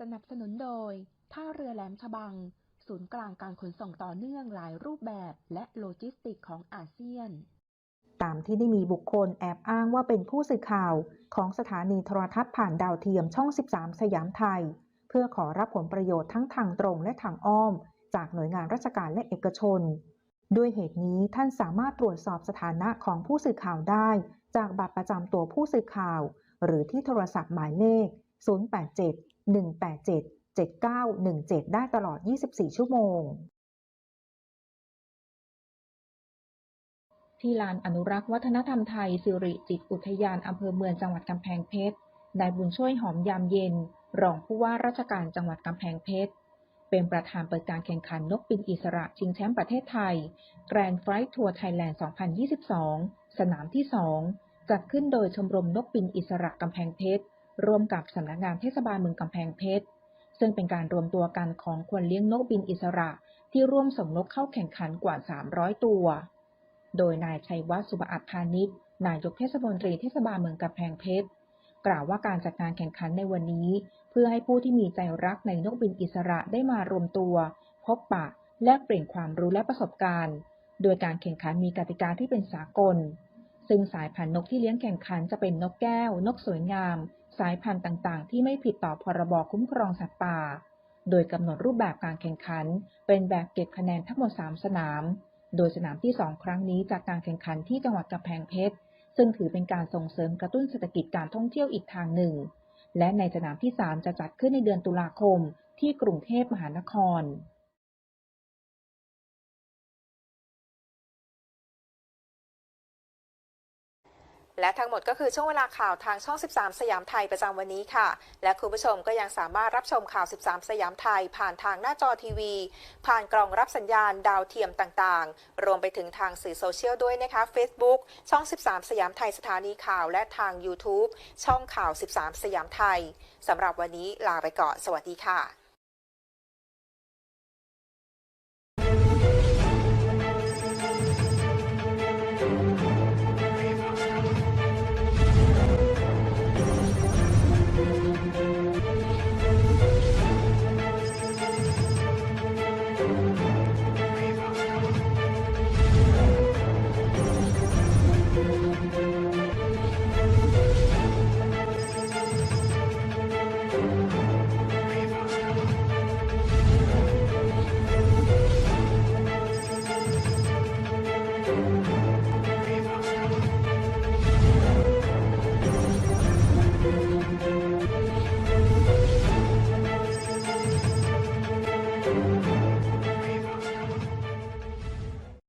สนับสนุนโดย ท่าเรือแหลมฉบัง ศูนย์กลางการขนส่งต่อเนื่องหลายรูปแบบ และโลจิสติกของอาเซียน ตามที่ได้มีบุคคลแอบอ้างว่าเป็นผู้สื่อข่าวของสถานีโทรทัศน์ผ่านดาวเทียมช่อง 13 สยามไทย เพื่อขอรับผลประโยชน์ทั้งทางตรงและทางอ้อม จากหน่วยงานราชการและเอกชน ด้วยเหตุนี้ท่านสามารถตรวจสอบสถานะของผู้สื่อข่าวได้ จากบัตรประจำตัวผู้สื่อข่าว หรือที่โทรศัพท์หมายเลข 087 187 7917 ได้ตลอด 24 ชั่วโมง ที่ลานอนุรักษ์วัฒนธรรมไทย สิริจิตอุทยานอำเภอเมืองจังหวัดกำแพงเพชร นายบุญช่วยหอมยามเย็น รองผู้ว่าราชการจังหวัดกำแพงเพชร เป็นประธานเปิดการแข่งขันนกบินอิสระชิงแชมป์ประเทศไทย Grand Flight Tour Thailand 2022 สนามที่ 2 จัดขึ้นโดยชมรมนกบินอิสระกำแพงเพชร ร่วมกับสำนักงานเทศบาลเมืองกำแพงเพชร ซึ่งเป็นการรวมตัวกันของคนเลี้ยงนกบินอิสระที่ร่วมส่งนกเข้าแข่งขันกว่า 300 ตัว โดยนายชัยวัฒน์สุบอัตพานิชนายกเทศมนตรีเทศบาลเมืองกำแพงเพชร กล่าวว่าการจัดการแข่งขันในวันนี้ เพื่อให้ผู้ที่มีใจรักในนกบินอิสระได้มารวมตัว พบปะ แลกเปลี่ยนความรู้และประสบการณ์ โดยการแข่งขันมีกติกาที่เป็นสากล ซึ่งสายพันธุ์นกที่เลี้ยงแข่งขันจะเป็นนกแก้ว นกสวยงาม สายพันธุ์ต่างๆ ที่ไม่ผิดต่อพรบคุ้มครองสัตว์ป่า โดยกำหนดรูปแบบการแข่งขัน เป็นแบบเก็บคะแนนทั้งหมด 3 สนาม โดยสนามที่ 2 ครั้งนี้จากการแข่งขันที่จังหวัดกำแพงเพชร ซึ่งถือเป็นการส่งเสริมกระตุ้นเศรษฐกิจการท่องเที่ยวอีกทางหนึ่ง และในสนามที่ 3 จะจัดขึ้นในเดือนตุลาคม ที่กรุงเทพมหานคร และทั้งหมดก็คือช่วงเวลาข่าวทางช่อง 13 สยามไทยประจำวันนี้ค่ะ และคุณผู้ชมก็ยังสามารถรับชมข่าว 13 สยามไทย ผ่านทางหน้าจอทีวี ผ่านกล่องรับสัญญาณดาวเทียมต่างๆ รวมไปถึงทางสื่อโซเชียลด้วยนะคะ Facebook ช่อง 13 สยามไทยสถานีข่าว และทาง YouTube ช่องข่าว 13 สยามไทยสำหรับวันนี้ลาไปก่อน สวัสดีค่ะ